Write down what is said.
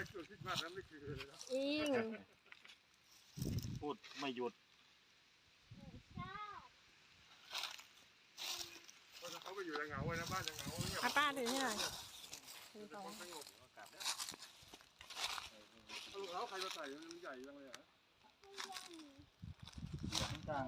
หงาอิงพูดไม่หยุดเขาไปอยู่ในเหงาไว้นะบ้านจะเหงาเงียบอาป้าถือให้หน่อยถือสองสงบเอาใครมาใส่มันใหญ่จังเลยอะต่าง